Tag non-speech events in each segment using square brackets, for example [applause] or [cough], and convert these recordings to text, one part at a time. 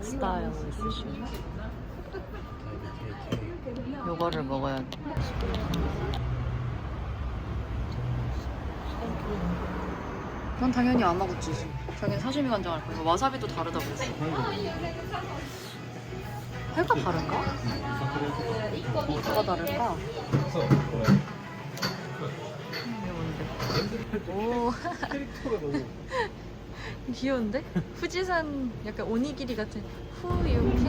스타일 있으시면 요거를 먹어야 돼. 난 당연히 아마구치지. 당연히 사시미 간장 할 거야. 와사비도 다르다고 했어. 회가 다른가? 뭐가 다른가? 이게 뭔데? 오. 캐릭터가 너무 귀여운데? 후지산 약간 오니기리 같은 후유키?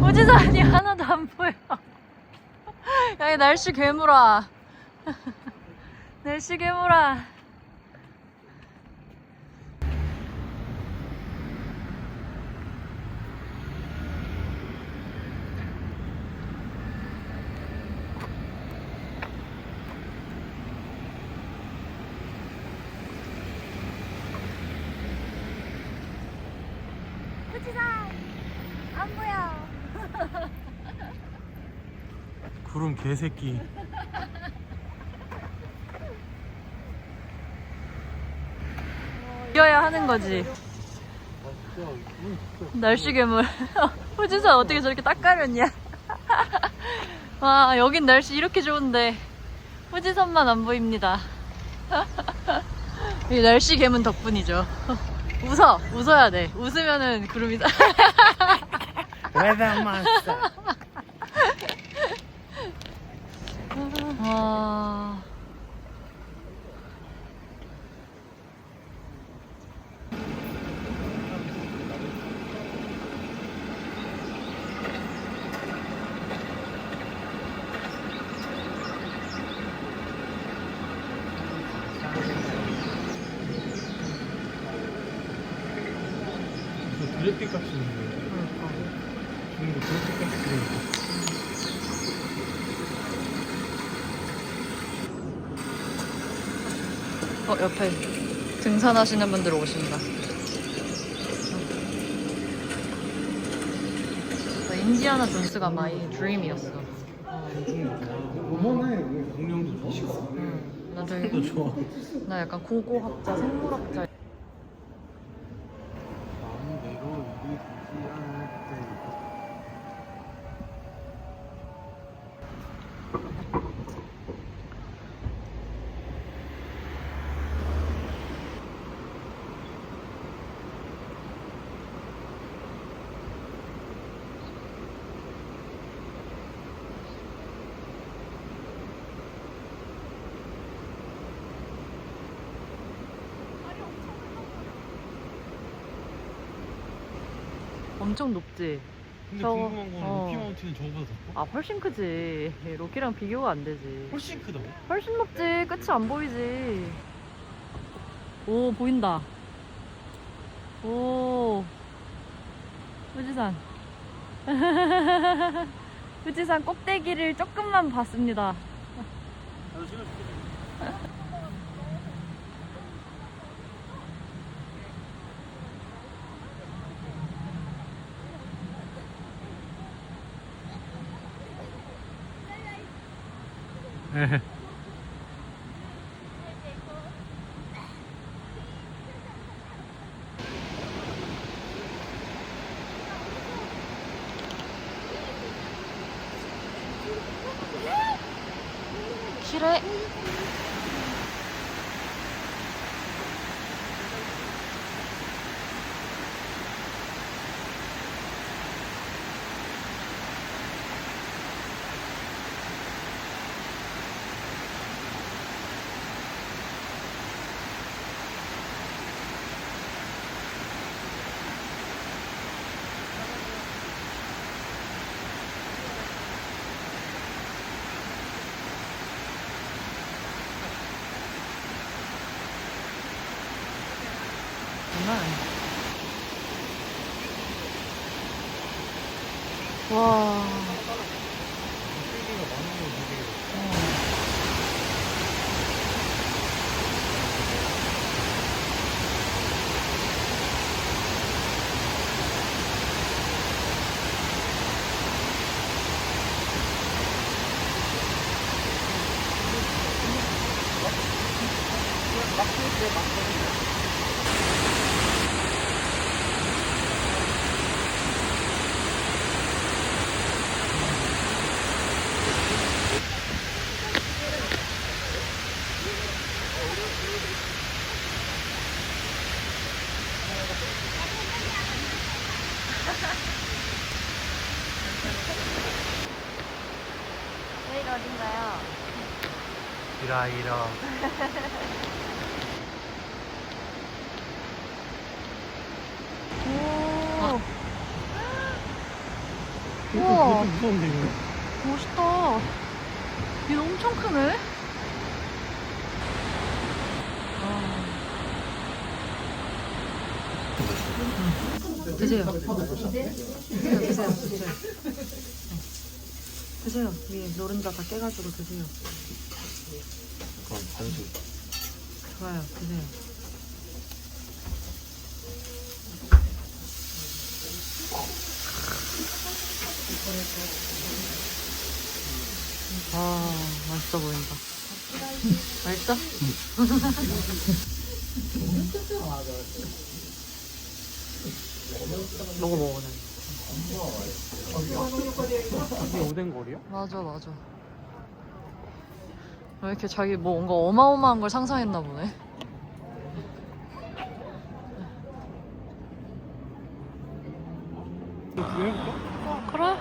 후지산이 하나도 안 보여 야 날씨 괴물아 [laughs] 날씨 괴물아 구름 개새끼 이겨야 하는 거지. 날씨 괴물. 후지산 어떻게 저렇게 딱 가렸냐? [laughs] 와, 여긴 날씨 이렇게 좋은데 후지산만 안 보입니다. [laughs] 이 날씨 괴물 덕분이죠. [laughs] 웃어, 웃어야 돼. 웃으면은 구름이 다. 웨더 마스터 와. 저 드래핑 값이 있는데 주는 거 드래핑 값이 들어있 어 어, 옆에 등산하시는 분들 오신다. 어, 인디아나 존스가 마이 드림이었어. 어머네 공룡도 좋아 응, 나도 되게 좋아 나 약간 고고학자, 생물학자. 마음대로 일이 되지 않을 때 엄청 높지? 근데 저... 궁금한 건 어. 로키 마운틴은 저거보다 더 커? 아 훨씬 크지. 로키랑 비교가 안 되지. 훨씬 크다. 훨씬 높지. 끝이 안 보이지. 오 보인다. 오. 후지산. [laughs] 후지산 꼭대기를 조금만 봤습니다. 나 [laughs] 장난 아니야. 와. 쓰기가 많은 거 되게 여기가 어딘가요? 이라. 오. 이거 우와. 무서운데 이거. 멋있다. 얘 엄청 크네. 드세요. 드세요, 드세요, 드세요. 드세요. 위에 노른자 다 깨가지고 드세요. 그럼 단수. 좋아요, 드세요. 아, 맛있어 보인다. [laughs] 맛있어? [laughs] 먹어 먹어. 이게 오뎅 거리야? 맞아 맞아. 왜 이렇게 자기 뭐 뭔가 어마어마한 걸 상상했나 보네. 어 그래?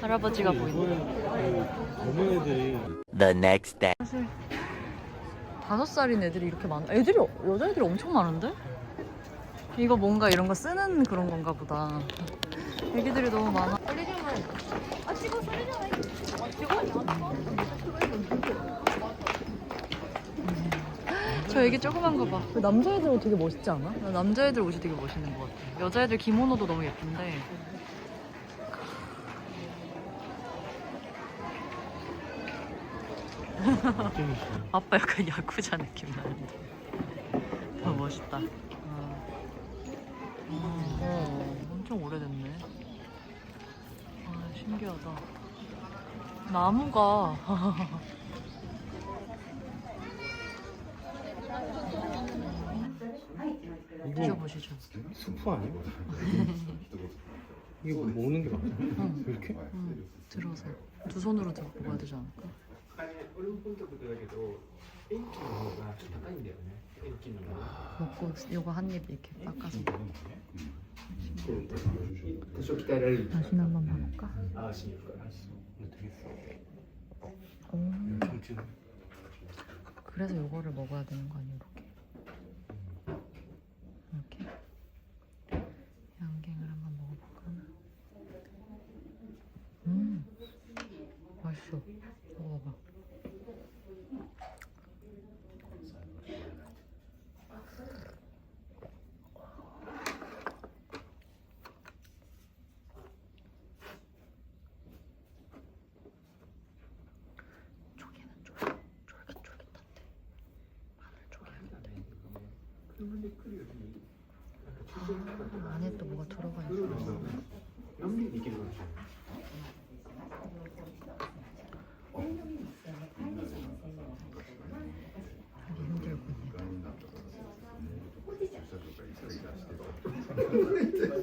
할아버지가 어느 애들이 The next day. 다섯 살인 애들이 이렇게 많아. 애들이 여자애들이 엄청 많은데? 이거 뭔가 이런 거 쓰는 그런 건가 보다. 애기들이 너무 많아. 저 애기 조그만 거 봐. 그 남자애들 옷 되게 멋있지 않아? 나 남자애들 옷이 되게 멋있는 것 같아. 여자애들 기모노도 너무 예쁜데. 아빠 약간 야쿠자 느낌 나는데. 더 멋있다. 어. 어, 엄청 오래됐네. 아, 신기하다. 나무가. [laughs] 이거 드셔보시죠. 스프 아니야? 뭐 [laughs] 모으는 게 맞아? 응. 이렇게? 응, 들어서. 두 손으로 들고 먹어야 되지 않을까? 약간의 얼굴도 그래도 인기 농구가 좀 약간인데요. 인기 농구. 먹고 요거 한 입 이렇게 닦아서 그쪽 기다릴. 다시 한번 봐볼까? 아, 신입 거야. 되겠어. 오, 네, 그래서 요거를 먹어야 되는 거 아니에요? 아, 안에 또 뭐가 들어가 있어. 힘들고 있네.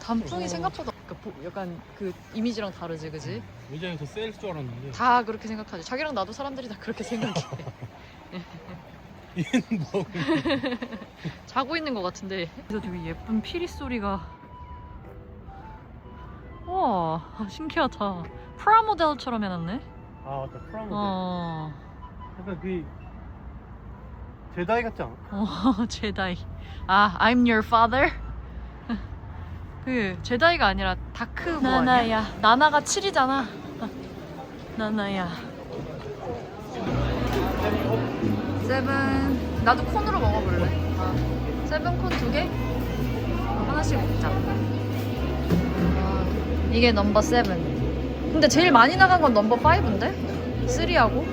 단풍이 생각보다 그러니까 보- 약간 그 이미지랑 다르지 그지? 의장이 더셀줄 알았는데. 다 그렇게 생각하지. 자기랑 나도 사람들이 다 그렇게 생각해. [laughs] 얘는 뭐 [laughs] 자고 있는 것 같은데. 그래서 되게 예쁜 피리 소리가. 와 신기하다. 프라모델처럼 해놨네 아 맞다 프라모델 어. 약간 그 제다이 같지 않아? 어, [laughs] 제다이. 아, I'm your father? [laughs] 그 제다이가 아니라 다크 뭐 나나야. 나나가 7이잖아. [laughs] 나나야. 세븐. 나도 콘으로 먹어볼래. 아, 세븐 콘 두 개? 하나씩 먹자. 아, 이게 넘버 세븐. 근데 제일 많이 나간 건 넘버 5인데? 3하고?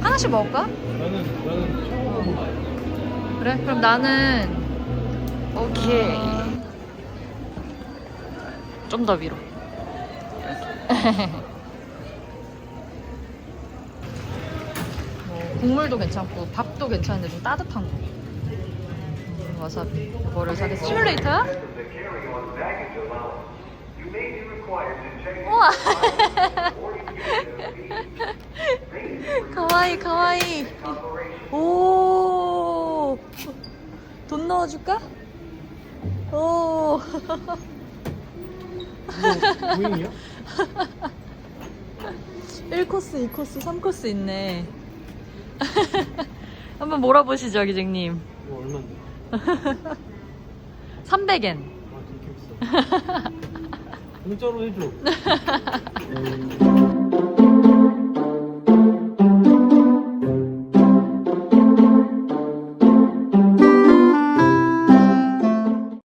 하나씩 먹을까? 나는 나는 처음 그래? 그럼 나는 오케이 좀 더 위로 [laughs] 뭐 국물도 괜찮고 밥도 괜찮은데 좀 따뜻한 거 음, 와사비 이거를 사겠어 시뮬레이터야? 우와 가와이 가와이 오. 돈 넣어줄까? 오. 이거 보잉이야? 1코스, [laughs] 2코스, 3코스 있네. [laughs] 한번 몰아보시죠, 기장님. 이거 얼마인데? [laughs] 300엔. 아 그렇게 비싸 공짜로 해줘. [laughs]